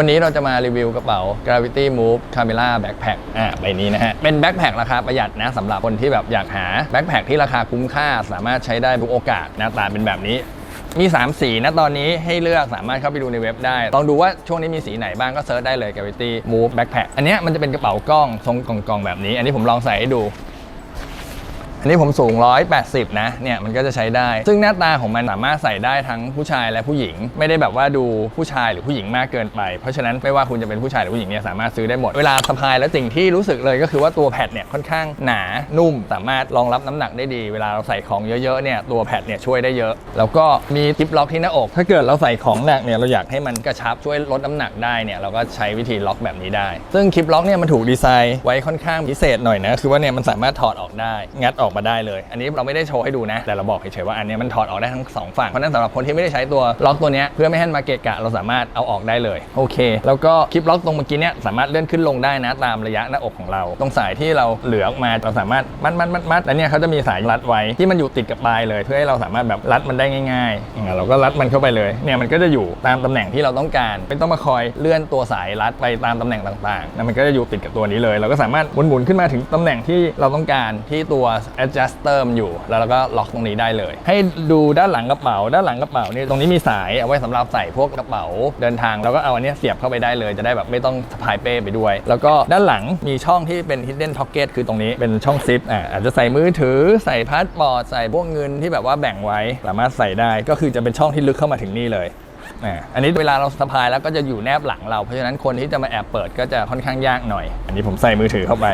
วันนี้เราจะมารีวิวกระเป๋า Gravity Move Camera Backpack อ่าใบนี้นะฮะ เป็นแบ็คแพคราคาประหยัดนะสำหรับคนที่แบบอยากหาแบ็คแพคที่ราคาคุ้มค่าสามารถใช้ได้ทุกโอกาสหน้าตาเป็นแบบนี้มี 3 สีนะตอนนี้ให้เลือกสามารถเข้าไปดูในเว็บได้ ลองดูว่าช่วงนี้มีสีไหนบ้างก็เซิร์ชได้เลย Gravity Move Backpack อันนี้มันจะเป็นกระเป๋ากล้องทรงกล่องๆแบบนี้ อันนี้ผมลองใส่ให้ดู อันนี้ผมสูง 180 นะ เนี่ยมันก็จะใช้ได้ ซึ่งหน้าตาของมันสามารถใส่ได้ทั้งผู้ชายและผู้หญิง ไม่ได้แบบว่าดูผู้ชายหรือผู้หญิงมากเกินไป เพราะฉะนั้นไม่ว่าคุณจะเป็นผู้ชายหรือผู้หญิงเนี่ยสามารถซื้อได้หมด เวลาสะพายแล้วสิ่งที่รู้สึกเลยก็คือว่าตัวแพดเนี่ยค่อนข้างหนานุ่ม สามารถรองรับน้ำหนักได้ดี เวลาเราใส่ของเยอะๆเนี่ยตัวแพดเนี่ยช่วยได้เยอะ แล้วก็มีทิปล็อกที่หน้าอก ถ้าเกิดเราใส่ของหนักเนี่ยเราอยากให้มันกระชับช่วยลดน้ำหนักได้เนี่ยเราก็ใช้วิธีล็อกแบบนี้ได้ ซึ่งคลิปล็อกเนี่ยมันถูกดีไซน์ไว้ค่อนข้างพิเศษหน่อยนะคือว่าเนี่ยมันสามารถถอดออกได้งัดออกอกมาได้เลย อันนี้เราไม่ได้โชว์ให้ดูนะ แต่เราบอกเฉยๆว่าอันนี้มันถอดออกได้ทั้งสองฝั่งเพราะนั้นสำหรับคนที่ไม่ได้ใช้ตัวล็อกตัวนี้เพื่อไม่ให้มาเกะกะเราสามารถเอาออกได้เลยโอเค แล้วก็คลิปล็อกตรงเมื่อกี้เนี่ยสามารถเลื่อนขึ้นลงได้นะตามระยะหน้าอกของเรา ตรงสายที่เราเหลือออกมาเราสามารถมัดมัดมัดมัดแล้วเนี่ยเขาจะมีสายรัดไว้ที่มันอยู่ติดกับปลายเลย เพื่อให้เราสามารถแบบรัดมันได้ง่ายๆเราก็รัดมันเข้าไปเลยเนี่ยมันก็จะอยู่ตามตำแหน่งที่เราต้องการไม่ต้องมาคอยเลื่อนตัวสายรัดไปตามตำแหน่งต่างๆแล้วมันก็จะอยู่ติดกับตัวนี้เลย เราก็สามารถหมุนๆขึ้นมาถึงตำแหน่งที่เราต้องการที่ตัว adjuster อยู่ แล้วเราก็ล็อกตรงนี้ได้เลย ให้ดูด้านหลังกระเป๋า ด้านหลังกระเป๋านี่ตรงนี้มีสายเอาไว้สำหรับใส่พวกกระเป๋าเดินทาง แล้วก็เอาอันนี้เสียบเข้าไปได้เลยจะได้แบบไม่ต้องสะพายเป้ไปด้วย แล้วก็ด้านหลังมีช่องที่เป็น hidden pocket คือตรงนี้เป็นช่องซิปอ่าอาจจะใส่มือถือใส่พาสปอร์ตใส่พวกเงินที่แบบว่าแบ่งไว้ สามารถใส่ได้ก็คือจะเป็นช่องที่ลึกเข้ามาถึงนี่เลยอ่อันนี้เวลาเราสะพายแล้วก็จะอยู่แนบหลังเรา เพราะฉะนั้นคนที่จะมาแอบเปิดก็จะค่อนข้างยากหน่อย อันนี้ผมใส่มือถือเข้าไป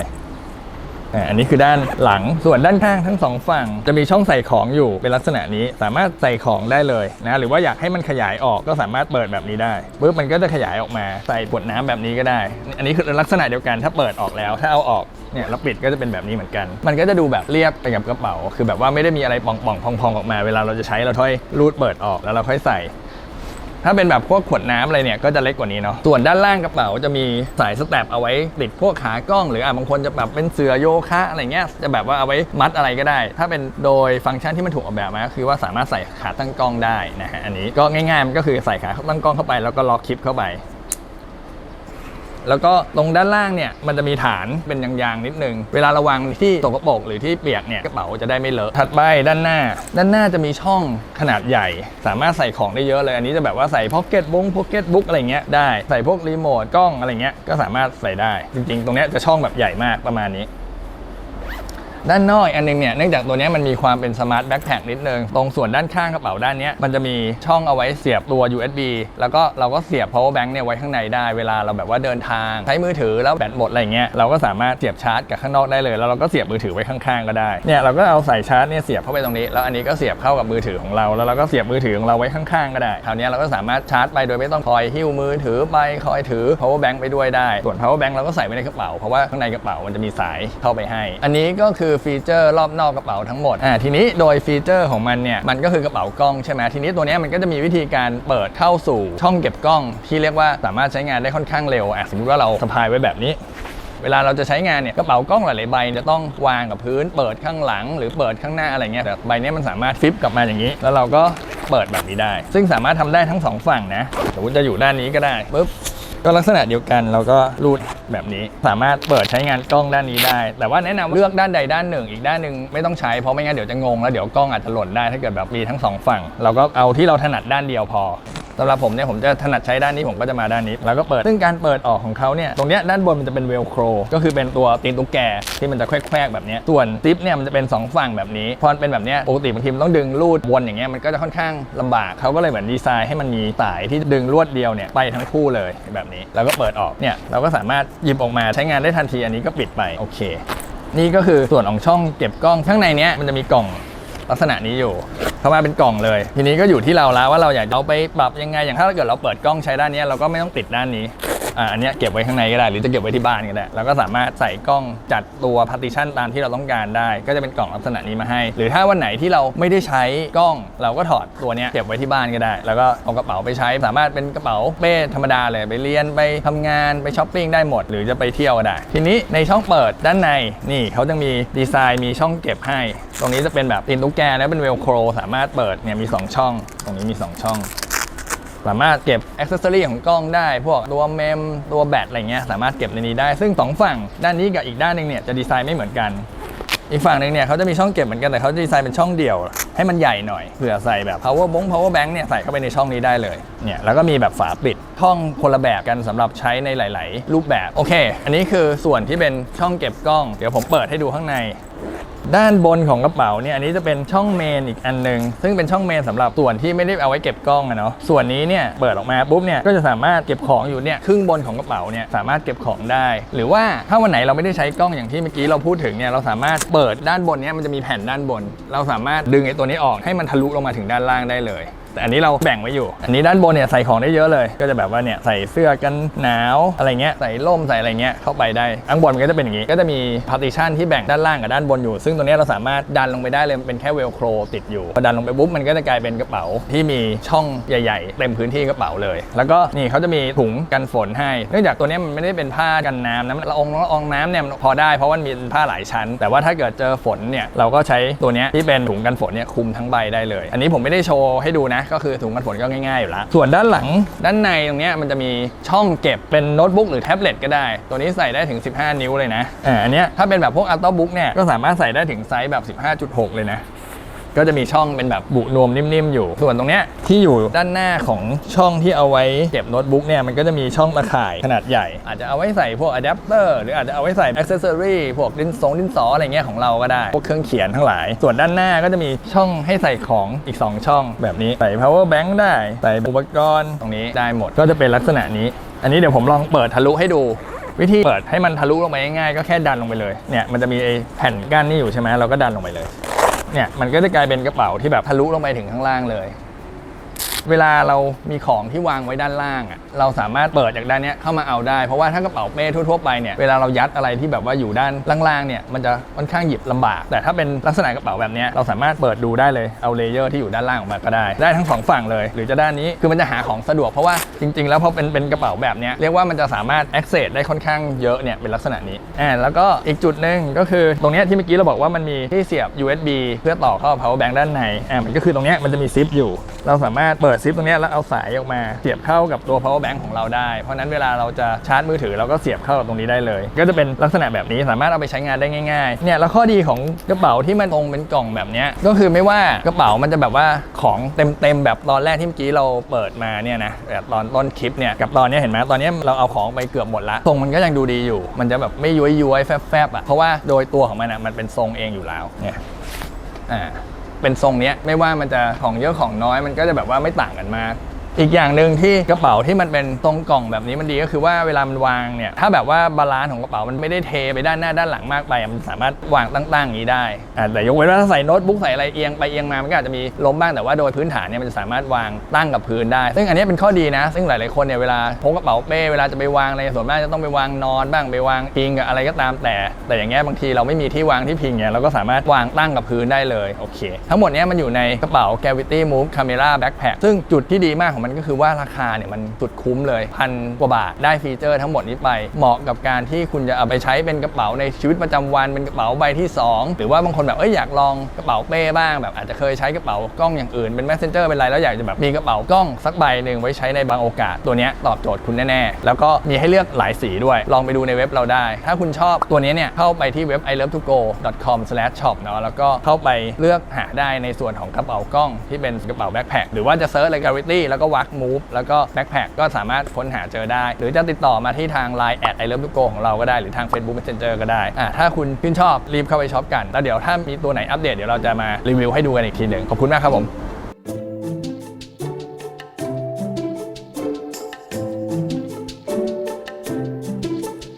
อันนี้คือด้านหลังส่วนด้านข้างทั้งสองฝั่ง จะมีช่องใส่ของอยู่เป็นลักษณะนี้สามารถใส่ของได้เลยนะหรือว่าอยากให้มันขยายออกก็สามารถเปิดแบบนี้ได้ปุ๊บมันก็จะขยายออกมาใส่ขวดน้ำแบบนี้ก็ได้ อันนี้คือลักษณะเดียวกันถ้าเปิดออกแล้ว ถ้าเอาออกเนี่ยแล้วปิดก็จะเป็นแบบนี้เหมือนกัน มันก็จะดูแบบเรียบไปกับกระเป๋า คือแบบว่าไม่ได้มีอะไรป่องๆพองๆออกมา เวลาเราจะใช้เราค่อยรูดเปิดออกแล้วเราค่อยใส่ ถ้าเป็นแบบพวกขวดน้ำอะไรเนี่ยก็จะเล็กกว่านี้เนาะส่วนด้านล่างกระเป๋าจะมีสายสแตปเอาไว้ติดพวกขากล้อง หรืออะบางคนจะแบบเป็นเสือโยคะอะไรเงี้ยจะแบบว่าเอาไว้มัดอะไรก็ได้ ถ้าเป็นโดยฟังก์ชันที่มันถูกออกแบบมาก็คือว่าสามารถใส่ขาตั้งกล้องได้นะฮะอันนี้ก็ง่ายๆมันก็คือใส่ขาตั้งกล้องเข้าไปแล้วก็ล็อกคลิปเข้าไป แล้วก็ตรงด้านล่างเนี่ยมันจะมีฐานเป็นยางๆนิดนึง เวลาระวังที่ตกกระปกหรือที่เปียกเนี่ยกระเป๋าจะได้ไม่เลอะถัดไปด้านหน้า ด้านหน้าจะมีช่องขนาดใหญ่ สามารถใส่ของได้เยอะเลย อันนี้จะแบบว่าใส่พ็อกเก็ตบุ๊กพ็อกเก็ตบุ๊กอะไรเงี้ยได้ใส่พวกรีโมทกล้องอะไรเงี้ยก็สามารถใส่ได้จริงๆ ตรงเนี้ยจะช่องแบบใหญ่มากประมาณนี้ ด้านนอกอันหนึงเนี่ยเนื่องจากตัวนี้มันมีความเป็นสมาร์ทแบ็คแพคนิดนึง ตรงส่วนด้านข้างกระเป๋าด้านนี้มันจะมีช่องเอาไว้เสียบตัว USB แล้วก็เราก็เสียบ power bank เนี่ยไว้ข้างในได้เวลาเราแบบว่าเดินทาง ใช้มือถือแล้วแบตหมดอะไรเงี้ยเราก็สามารถเสียบชาร์จกับข้างนอกได้เลยแล้วเราก็เสียบมือถือไว้ข้างๆก็ได้เนี่ยเราก็เอาสายชาร์จเนี่ยเสียบเข้าไปตรงนี้แล้วอันนี้ก็เสียบเข้ากับมือถือของเราแล้วเราก็เสียบมือถือของเราไว้ข้างๆก็ได้คราวนี้เราก็สามารถชาร์จไปโดยไม่ต้องคอยหิ้วมือถือไปคอยถือ power bank ไปด้วยได้ส่วน power bank เราก็ใส่ไว้ในกระเป๋าเพราะว่าข้างในกระเป๋ามันจะมีสายเข้าไปให้ อันนี้ก็คือือฟีเจอร์รอบนอกกระเป๋าทั้งหมดอ่าทีนี้โดยฟีเจอร์ของมันเนี่ยมันก็คือกระเป๋ากล้องใช่ไหมทีนี้ตัวนี้มันก็จะมีวิธีการเปิดเข้าสู่ช่องเก็บกล้อง ที่เรียกว่าสามารถใช้งานได้ค่อนข้างเร็วอะสมมติว่าเราสะพายไว้แบบนี้เวลาเราจะใช้งานเนี่ยกระเป๋ากล้องหลายๆใบจะต้องวางกับพื้น เปิดข้างหลัง หรือเปิดข้างหน้าอะไรเงี้ยแต่ใบนี้มันสามารถฟิปกลับมาอย่างนี้ แล้วเราก็เปิดแบบนี้ได้ ซึ่งสามารถทำได้ทั้งสองฝั่งนะสมมติจะอยู่ด้านนี้ก็ได้ปุ๊บ ก็ลักษณะเดียวกันเราก็รูดแบบนี้ สามารถเปิดใช้งานกล้องด้านนี้ได้ แต่ว่าแนะนำเลือกด้านใดด้านหนึ่ง อีกด้านหนึ่งไม่ต้องใช้เพราะไม่งั้นเดี๋ยวจะงงแล้วเดี๋ยวกล้องอาจจะหล่นได้ถ้าเกิดแบบมีทั้งสองฝั่ง เราก็เอาที่เราถนัดด้านเดียวพอ สำหรับผมเนี่ยผมจะถนัดใช้ด้านนี้ผมก็จะมาด้านนี้ แล้วก็เปิด ซึ่งการเปิดออกของเขาเนี่ยตรงเนี้ยด้านบนมันจะเป็นเวลโครก็คือเป็นตัวตีนตุ๊กแกที่มันจะแควกๆแบบนี้ส่วนซิปเนี่ยมันจะเป็นสองฝั่งแบบนี้ พอเป็นแบบเนี้ยปกติบางทีมันต้องดึงลูดวนอย่างเงี้ยมันก็จะค่อนข้างลำบากเขาก็เลยเหมือนดีไซน์ให้มันมีสายที่ดึงลวดเดียวเนี่ยไปทั้งคู่เลยแบบนี้ แล้วก็เปิดออกเนี่ยเราก็สามารถหยิบออกมาใช้งานได้ทันทีอันนี้ก็ปิดไปโอเค นี่ก็คือส่วนของช่องเก็บกล้องข้างในเนี้ยมันจะมีกล่อง ลักษณะนี้อยู่ เข้ามาเป็นกล่องเลย ทีนี้ก็อยู่ที่เราแล้วว่าเราอยากเอาไปปรับยังไงอย่างถ้าเกิดเราเปิดกล้องใช้ด้านนี้เราก็ไม่ต้องติดด้านนี้ อ่าอันเนี้ยเก็บไว้ข้างในก็ได้ หรือจะเก็บไว้ที่บ้านก็ได้แล้วก็สามารถใส่กล้องจัดตัว partition ตามที่เราต้องการได้ ก็จะเป็นกล่องลักษณะนี้มาให้ หรือถ้าวันไหนที่เราไม่ได้ใช้กล้อง เราก็ถอดตัวเนี้ยเก็บไว้ที่บ้านก็ได้ แล้วก็เอากระเป๋าไปใช้ สามารถเป็นกระเป๋าเป้ธรรมดาเลยไปเรียนไปทำงานไปช้อปปิ้งได้หมด หรือจะไปเที่ยวก็ได้ ทีนี้ในช่องเปิดด้านในนี่เขาจะมีดีไซน์มีช่องเก็บให้ ตรงนี้จะเป็นแบบตีนตุ๊กแกแล้วเป็นเวลโครสามารถเปิดเนี่ยมีสองช่อง ตรงนี้มีสองช่อง สามารถเก็บอ c เซสซอรีของกล้องได้ พวกตัวเมมตัวแบตอะไรเงี้ยสามารถเก็บในนี้ได้ ซึ่งสองฝั่งด้านนี้กับอีกด้านหนึงเนี่ยจะดีไซน์ไม่เหมือนกัน อีกฝั่งหนึ่งเนี่ยเขาจะมีช่องเก็บเหมือนกันแต่เขาจะดีไซน์เป็นช่องเดี่ยว ให้มันใหญ่หน่อยเผื่อใส่แบบ power bank power bank เนี่ยใส่เข้าไปในช่องนี้ได้เลยเนี่ยแล้วก็มีแบบฝาปิดช่องคนละแบบกันสำหรับใช้ในหลาย ๆ รูปแบบโอเค อันนี้คือส่วนที่เป็นช่องเก็บกล้อง เดี๋ยวผมเปิดให้ดูข้างใน ด้านบนของกระเป๋าเนี่ยอันนี้จะเป็นช่องเมนอีกอันหนึงซึ่งเป็นช่องเมนสำหรับส่วนที่ไม่ได้เอาไว้เก็บกล้องอะเนาะส่วนนี้เนี่ยเปิดออกมาปุ๊บเนี่ยก็จะสามารถเก็บของอยู่เนี่ยครึ่งบนของกระเป๋าเนี่ยสามารถเก็บของได้ หรือว่าถ้าวันไหนเราไม่ได้ใช้กล้องอย่างที่เมื่อกี้เราพูดถึงเนี่ยเราสามารถเปิดด้านบนเนี่ยมันจะมีแผ่นด้านบน เราสามารถดึงไอ้ตัวนี้ออกให้มันทะลุลงมาถึงด้านล่างได้เลย แต่อันนี้เราแบ่งไว้อยู่ อันนี้ด้านบนเนี่ยใส่ของได้เยอะเลย ก็จะแบบว่าเนี่ยใส่เสื้อกันหนาวอะไรเงี้ยใส่ร่มใส่อะไรเงี้ยเข้าไปได้ข้างบนมันก็จะเป็นอย่างงี้ก็จะมี partition ที่แบ่งด้านล่างกับด้านบนอยู่ ซึ่งตัวนี้เราสามารถดันลงไปได้เลยเป็นแค่เวลโครติดอยู่พอดันลงไปปุ๊บมันก็จะกลายเป็นกระเป๋าที่มีช่องใหญ่ ๆ เต็มพื้นที่กระเป๋าเลย แล้วก็นี่เขาจะมีถุงกันฝนให้ เนื่องจากตัวนี้มันไม่ได้เป็นผ้ากันน้ำนะละอองละอองน้ำเนี่ยพอได้เพราะว่ามันมีผ้าหลายชั้น แต่ว่าถ้าเกิดเจอฝนเนี่ยเราก็ใช้ตัวนี้ที่เป็นถุงกันฝนเนี่ยคลุมทั้งใบได้เลย อันนี้ผมไม่ได้โชว์ให้ดูนะก็คือถุงกันฝนก็ง่ายๆอยู่แล้วส่วนด้านหลังด้านในตรงเนี้ยมันจะมีช่องเก็บเป็นโน้ตบุ๊กหรือแท็บเล็ตก็ได้ ตัวนี้ใส่ได้ถึง 15 นิ้วเลยนะอ่าอันเนี้ยถ้าเป็นแบบพวกอัลต o บุ๊กเนี่ยก็สามารถใส่ได้ถึงไซส์แบบ 15.6 เลยนะ ก็จะมีช่องเป็นแบบบุนวมนิ่มๆอยู่ ส่วนตรงเนี้ยที่อยู่ด้านหน้าของช่องที่เอาไว้เก็บโน้ตบุ๊กเนี่ยมันก็จะมีช่องตะข่ายขนาดใหญ่ อาจจะเอาไว้ใส่พวกอะแดปเตอร์หรืออาจจะเอาไว้ใส่อ c เซสซอรี่พวกดินสงดินสออะไรเงี้ยของเราก็ได้ พวกเครื่องเขียนทั้งหลาย ส่วนด้านหน้าก็จะมีช่องให้ใส่ของอีก 2 ช่องแบบนี้ใส่ power bank ได้ใส่อุปกรณ์ตรงนี้ได้หมดก็จะเป็นลักษณะนี้ อันนี้เดี๋ยวผมลองเปิดทะลุให้ดูวิธีเปิดให้มันทะลุลงไปง่ายๆก็แค่ดันลงไปเลยเนี่ยมันจะมีไอ้แผ่นกั้นนี่อยู่ใช่ไหมเราก็ดันลงไปเลย เนี่ยมันก็จะกลายเป็นกระเป๋าที่แบบทะลุลงไปถึงข้างล่างเลย เวลาเรามีของที่วางไว้ด้านล่างอะเราสามารถเปิดจากด้านนี้เข้ามาเอาได้เพราะว่าถ้ากระเป๋าเป้ทั่วๆไปเนี่ยเวลาเรายัดอะไรที่แบบว่าอยู่ด้านล่างๆเนี่ยมันจะค่อนข้างหยิบลำบาก แต่ถ้าเป็นลักษณะกระเป๋าแบบนี้เราสามารถเปิดดูได้เลยเอาเลเยอร์ที่อยู่ด้านล่างออกมาก็ได้ ได้ทั้งสองฝั่งเลย หรือจะด้านนี้คือมันจะหาของสะดวกเพราะว่าจริง ๆ แล้วพอเป็นเป็นกระเป๋าแบบนี้เรียกว่ามันจะสามารถ access ได้ค่อนข้างเยอะเนี่ยเป็นลักษณะนี้อ่าแล้วก็อีกจุดหนึ่งก็คือตรงนี้ที่เมื่อกี้เราบอกว่ามันมีที่เสียบ USB เพื่อต่อเข้า power bank ด้านในอ่ามันก็คือตรงนี้มันจะมีซิปอยู่ เราสามารถเปิดซิปตรงนี้แล้วเอาสายออกมาเสียบเข้ากับตัว power bank ของเราได้ เพราะนั้นเวลาเราจะชาร์จมือถือเราก็เสียบเข้ากับตรงนี้ได้เลย ก็จะเป็นลักษณะแบบนี้สามารถเอาไปใช้งานได้ง่ายๆเนี่ยแล้วข้อดีของกระเป๋าที่มันตรงเป็นกล่องแบบนี้ก็คือไม่ว่ากระเป๋ามันจะแบบว่าของเต็มๆแบบตอนแรกที่เมื่อกี้เราเปิดมาเนี่ยนะแบบตอนต้นคลิปเนี่ยกับตอนนี้เห็นไหมตอนนี้เราเอาของไปเกือบหมดละทรงมันก็ยังดูดีอยู่ มันจะแบบไม่ย้วยย้วยๆแฟบๆอะเพราะว่าโดยตัวของมันอะมันเป็นทรงเองอยู่แล้วเนี่ยอ่า เป็นทรงเนี้ยไม่ว่ามันจะของเยอะของน้อยมันก็จะแบบว่าไม่ต่างกันมาก อีกอย่างหนึ่งที่กระเป๋าที่มันเป็นตรงกล่องแบบนี้มันดีก็คือว่าเวลามันวางเนี่ยถ้าแบบว่าบาลานซ์ของกระเป๋ามันไม่ได้เทไปด้านหน้าด้านหลังมากไปมันสามารถวางตั้งๆอย่างนี้ได้แต่ยกเว้นว่าถ้าใส่โน้ตบุ๊กใส่อะไรเอียงไปเอียงมามันก็อาจจะมีล้มบ้างแต่ว่าโดยพื้นฐานเนี่ยมันจะสามารถวางตั้งกับพื้นได้ ซึ่งอันนี้เป็นข้อดีนะ ซึ่งหลายๆคนเนี่ยเวลาพกกระเป๋าเป้เวลาจะไปวางอะไรส่วนมากจะต้องไปวางนอนบ้างไปวางพิงกับอะไรก็ตามแต่ แต่อย่างเงี้ยบางทีเราไม่มีที่วางที่พิงเนี่ยเราก็สามารถวางตั้งกับพื้นได้เลยโอเค ทั้งหมดเนี้ยมันอยู่ในกระเป๋า Gravity Move Camera Backpack ซึ่งจุดที่ดีมากของมันก็คือว่าราคาเนี่ยมันสุดคุ้มเลยพันกว่าบาทได้ฟีเจอร์ทั้งหมดนี้ไป เหมาะกับการที่คุณจะเอาไปใช้เป็นกระเป๋าในชีวิตประจำวันเป็นกระเป๋าใบที่ 2 หรือว่าบางคนแบบเอ้ยอยากลองกระเป๋าเป้บ้างแบบอาจจะเคยใช้กระเป๋ากล้องอย่างอื่นเป็น messenger เป็นอะไรแล้วอยากจะแบบมีกระเป๋ากล้องสักใบหนึ่งไว้ใช้ในบางโอกาส ตัวนี้ตอบโจทย์คุณแน่ๆ แล้วก็มีให้เลือกหลายสีด้วย ลองไปดูในเว็บเราได้ ถ้าคุณชอบตัวนี้เนี่ยเข้าไปที่เว็บ i love to go com slash shop เนาะแล้วก็เข้าไปเลือกหาได้ในส่วนของกระเป๋ากล้องที่เป็นกระเป๋าแบ็คแพคหรือว่าจะเซิร์ชเลย gravity แล้วก็วักมูฟแล้วก็แบ็คแพคก็สามารถค้นหาเจอได้ หรือจะติดต่อมาที่ทาง line at i love to go ของเราก็ได้หรือทาง Facebook Messenger ก็ได้อ่าถ้าคุณชื่นชอบรีบเข้าไปช็อปกันแล้วเดี๋ยวถ้ามีตัวไหนอัปเดตเดี๋ยวเราจะมารีวิวให้ดูกันอีกทีหนึ่งขอบคุณมากครับผม